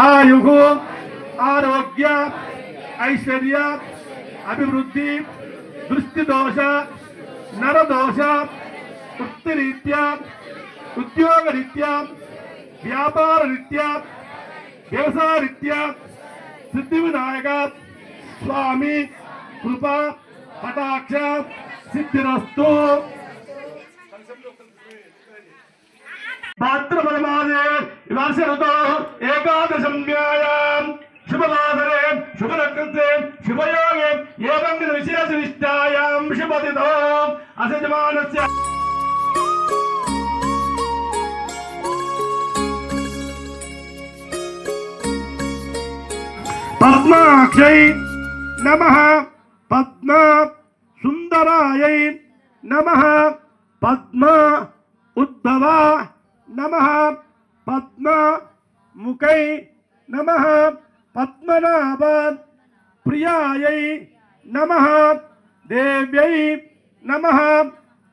आयु आरोग्य ऐश्वर्य अभिवृद्धि दृष्टिदोष नरदोष वृत्ति रीत उद्योग रीत व्यापार रीत्या व्यवसाय रीत सिद्धिविनायक स्वामी कृपा कटाक्ष सिद्धिस्तु భాద్రపరమాదే వాసరతో ఏకాదశం వ్యాయాం శుభవాదరే శుభనక్షత్రే శుభయోగే ఏవం విశేష నిష్టాయాం శుభదితో అసజమానస్య పద్మాక్షై నమ పద్మ సుందరాయై నమ పద్మ ఉద్భవ नमः पद्म मुकै नमः पद्मनाभ प्रियायै नमः देव्यै नमः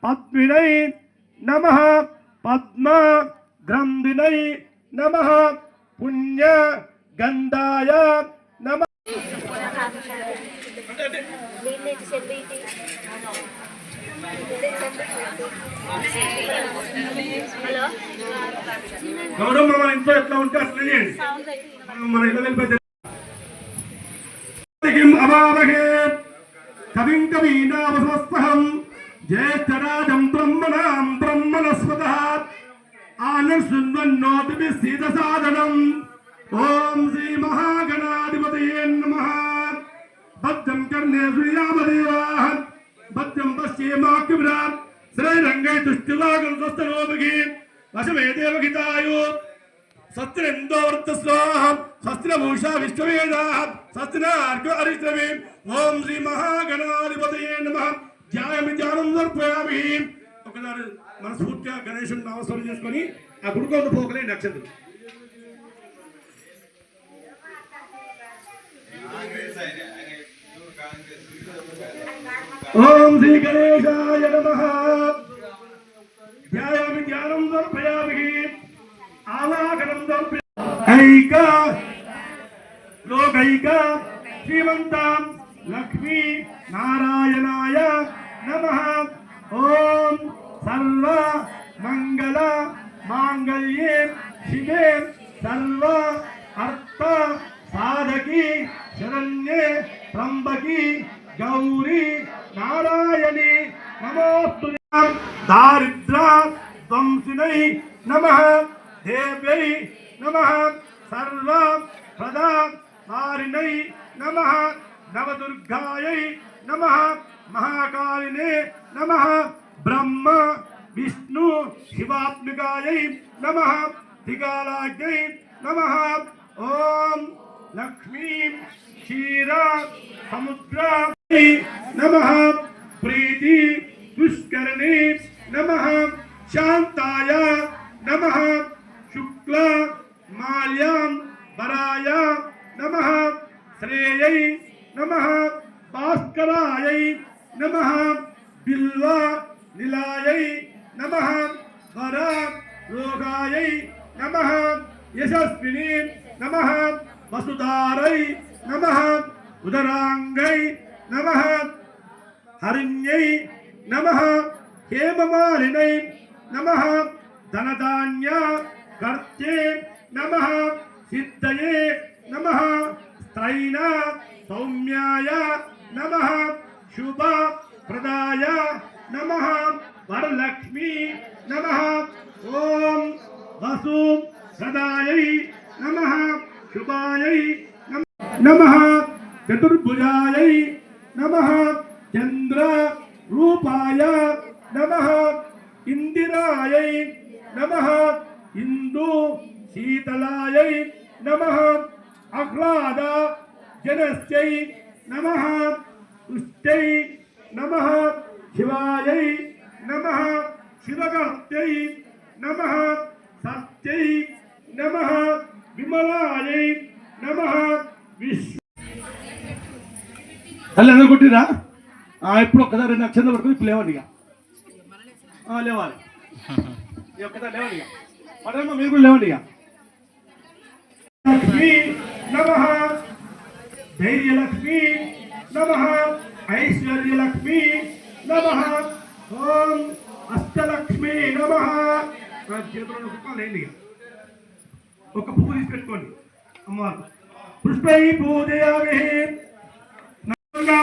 पद्मिनै नमः पद्मा द्रम्भिनै नमः पुण्य गन्धाय नमः గౌరవం మన ఇంట్లో ఎట్లా ఉంటే అట్లా చేయండి మన ఇళ్ళ వెళ్ళిపోతే అవామహే కవిం కవీనావసవస్పహం జ్యేష్ఠరాజం బ్రహ్మణాం బ్రహ్మణస్వత ఆనర్శృణ్వన్నోపి సీత సాధనం ఓం శ్రీ మహాగణాధిపతయే నమ భద్రం కర్ణే సూర్యామదేవాహం మధ్యం పశ్చిమాక్యుమిరా శ్రీరంగై దుష్టిలాగుస్తనోముఖి వశమే దేవగితాయో సత్రేందోర్త స్వాహ సత్రభూషా విశ్వవేదా సత్రార్క హరిశ్రవే ఓం శ్రీ మహాగణాధిపతయే నమ ధ్యాయమి ధ్యానం దర్పయామి ఒకసారి మనస్ఫూర్తిగా గణేశుని నమస్కారం చేసుకొని ఆ గుడికొండ పోకలే నక్షత్రం ओम श्री गणेशाय नमः ध्यायामि ज्ञानं दर्पयामि आलाकनं दर्पय ऐका लोकैका श्रीमन्तां लक्ष्मी नारायणाय नमः ओम सर्व मंगल माङ्गल्ये शिवे सर्व अर्थ साधकी शरण्ये त्र्यम्बकी गौरी నారాయణి నమోస్తు దారిద్ర ధ్వంసినై నమ దేవ్యై నమ సర్వ ప్రదా నారిణై నమ నవదుర్గాయై నమ మహాకాళినే నమ బ్రహ్మ విష్ణు శివాత్మికాయై నమ దిగాలాజ్ఞై నమ ఓం లక్ష్మీ క్షీర సముద్ర नमः प्रीति दुष्कर्णे नमः शांताय नमः शुक्ल माल्यां वराय नमः श्रेयै नमः भास्करायै नमः बिल्वा निलायै नमः वरा रोगायै नमः यशस्विनी नमः वसुधारै नमः उदराङ्गै नमः हरिण्यै नमः हेममालिनै नमः धनधान्य कर्त्ये नमः सिद्धये नमः स्त्रैण सौम्याय नमः शुभ प्रदाय नमः वरलक्ष्मी नमः ओम वसु प्रदायै नमः शुभायै नमः चतुर्भुजायै नमः चंद्र रूपाय नमः इंदिराय नमः इंदु शीतलाय नमः आह्लाद जनस्य नमः तुष्ट्यै नमः शिवाय नमः शिवकर्त्यै नमः सत्यै नमः विमलाय नमः विश्व ಹಲ್ಲೆ ನನ್ನ ಗುಟ್ಟಿರಾ ಆ ಇಪ್ಪೊಕ್ಕದರೆ ನ ಚೆಂದ ಬರ್ತಿದೆ ಇಪ್ಪೆ λεವಣಿಗ ಆ λεವಲಿ ಯಪ್ಪಕ್ಕದ λεವಣಿಗ ಪರೇಮ್ಮ ಮೇಗೂ λεವಣಿಗ ಶ್ರೀ ನಮಹಾ ಧೈರ್ಯ ಲಕ್ಷ್ಮೀ ನಮಹಾ ಐಶ್ವರ್ಯ ಲಕ್ಷ್ಮೀ ನಮಹಾ ಓಂ ಅಷ್ಟ ಲಕ್ಷ್ಮೀ ನಮಹಾ ಅಷ್ಟದನ್ನು ಕೊನೆ ಇಲ್ಲಿ ಒಂದು ಪೂಜೆಡ್ಕೊಡಿ ಅಮ್ಮಾ ಪುಷ್ಟೇ ಈ ಭೂದೇ ಯವೇ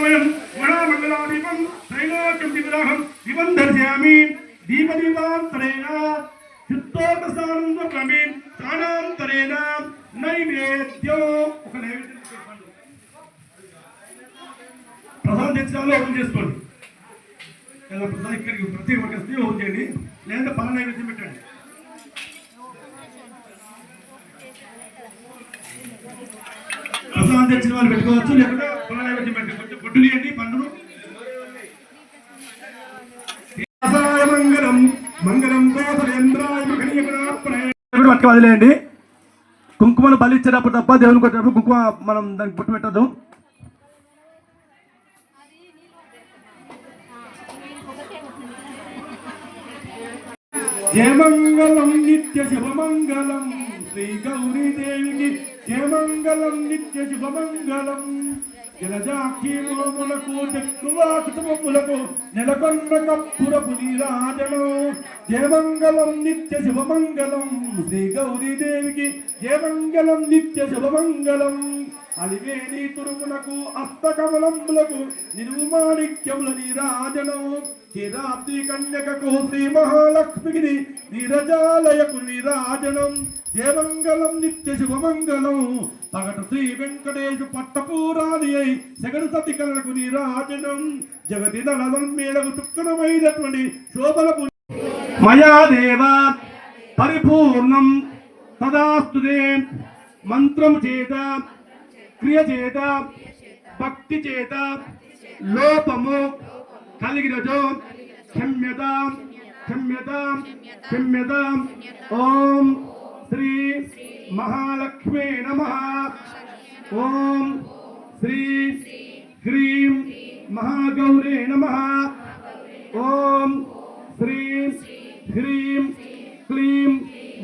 వయం గుణామండలాదీపం త్రైలోక్యం త్రిగుణాహం ఇవం దర్శయామి దీపదీపాంతరేణ చిత్తోపసారం స్వప్రమే తానాంతరేణ నైవేద్యం ఒక నైవేద్యం ప్రసాదం తెచ్చినాలో ఓపెన్ చేసుకోండి ప్రతి ఒక్క స్త్రీ ఓపెన్ చేయండి లేదంటే పల నైవేద్యం పెట్టండి పెట్టుకోవచ్చు లేకుంటే వదిలేయండి కుంకుమను బలిచ్చేటప్పుడు తప్ప దేవుని కొట్టేటప్పుడు కుంకుమ మనం దానికి పుట్టు పెట్టద్దు జయమంగళం నిత్య శుభమంగళం శ్రీ గౌరీదేవికి జయమంగళం నిత్య శుభమంగళం జలజాక్షీములకు చెక్కువ కుటుంబములకు నెలకొన్న కప్పురపు నీరాజనం జయమంగళం నిత్య శుభమంగళం శ్రీ గౌరీదేవికి జయమంగళం నిత్య శుభమంగళం అలివేణి తురుములకు అస్తకమలములకు నిరుమాణిక్యముల నీరాజనం క్షీరాబ్ది కన్యకకు శ్రీ మహాలక్ష్మికి నిరజాలయకు నిరాజనం జయమంగళం నిత్య శుభమంగళం పగటు శ్రీ వెంకటేశు పట్టపూరాది అయి సగడు సతికలకు నిరాజనం జగతి నలదం మేడకు చుక్కనమైనటువంటి శోభలకు మయాదేవ పరిపూర్ణం సదాస్తు మంత్రం చేత క్రియ చేత భక్తి చేత లోపము కలిగినచో క్షమ్యతాం క్షమ్యతాం క్షమ్యతాం ఓం శ్రీ మహాలక్ష్మీ నమ ఓం శ్రీ హ్రీం మహాగౌరే నమ ఓం శ్రీ హ్రీం క్లీం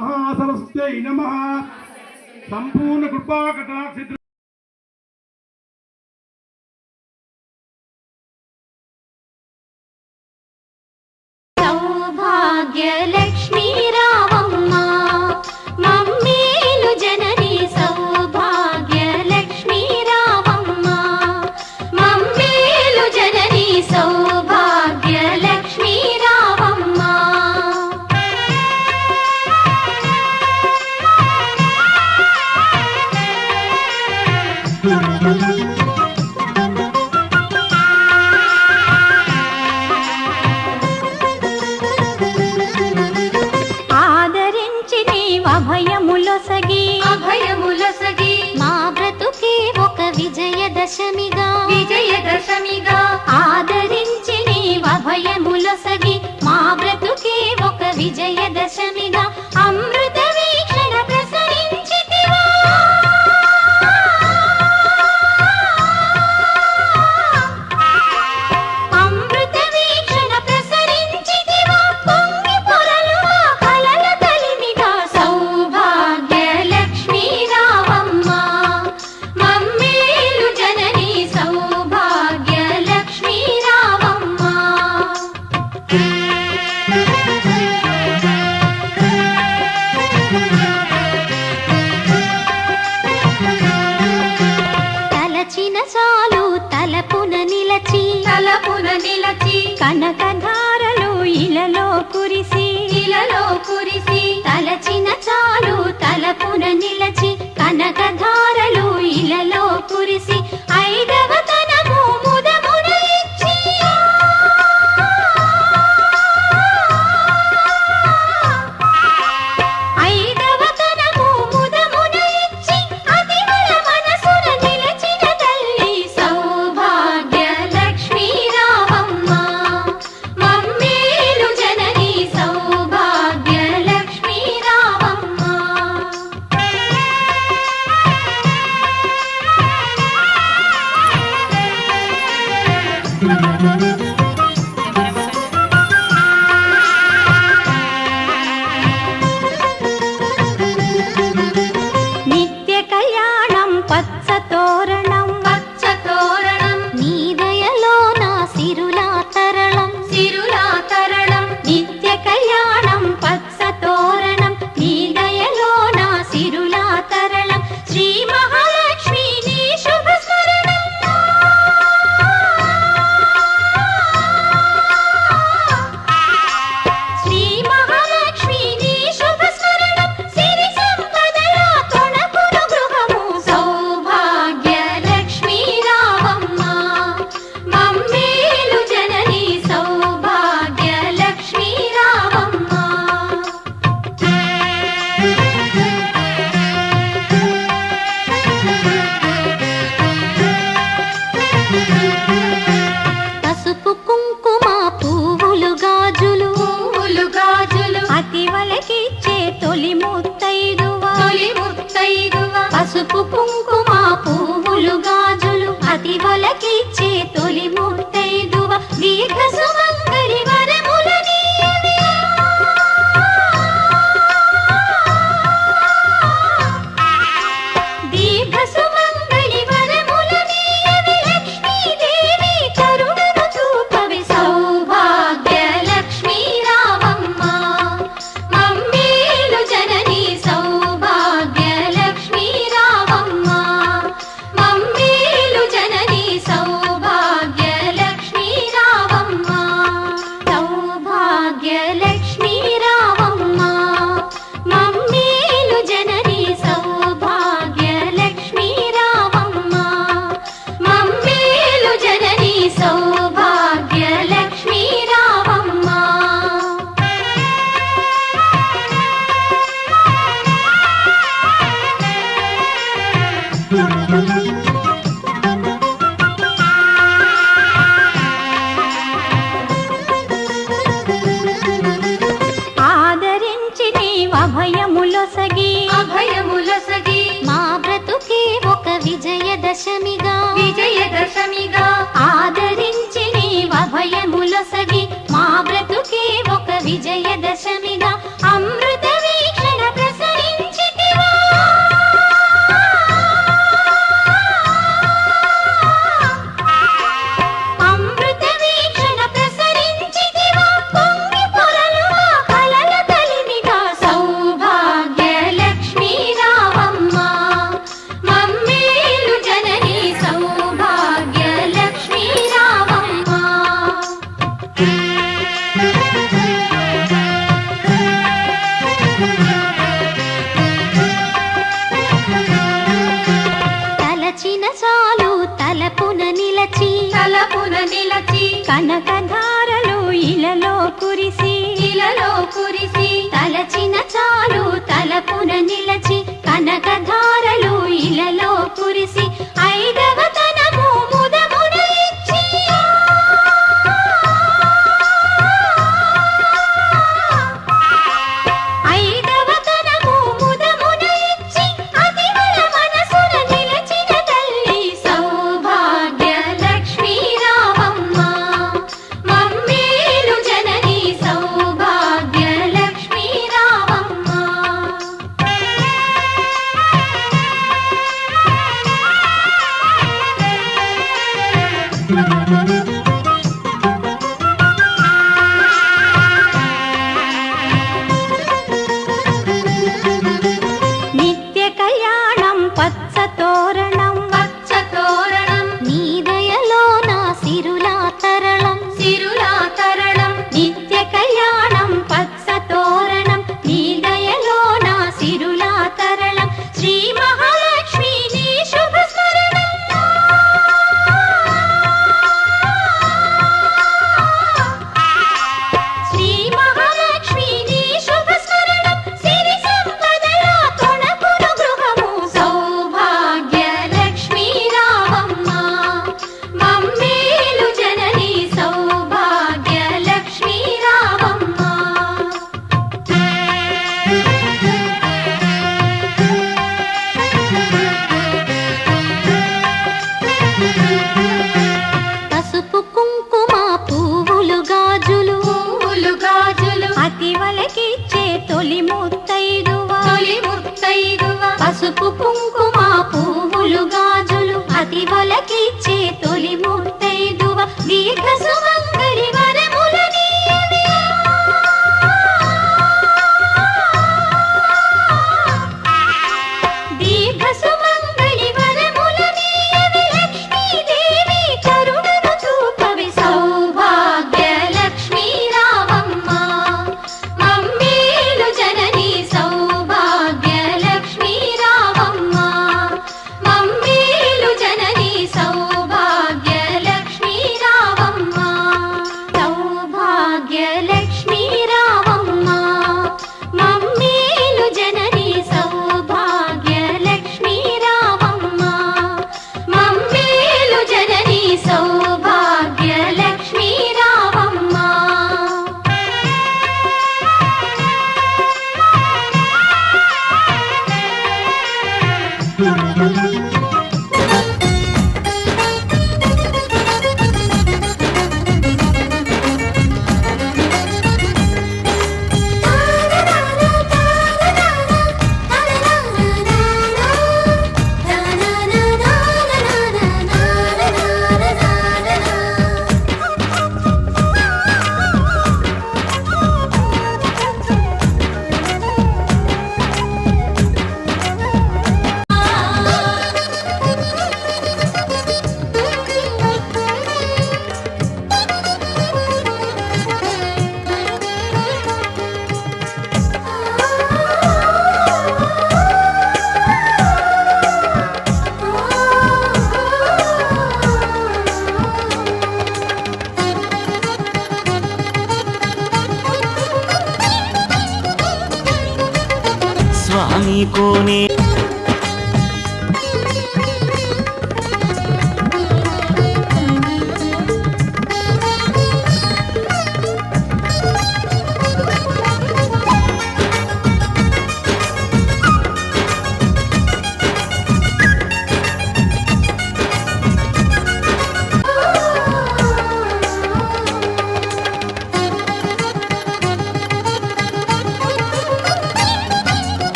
మహాసరస్వై నమ సంపూర్ణ కృపా కటాక్షి Pupum.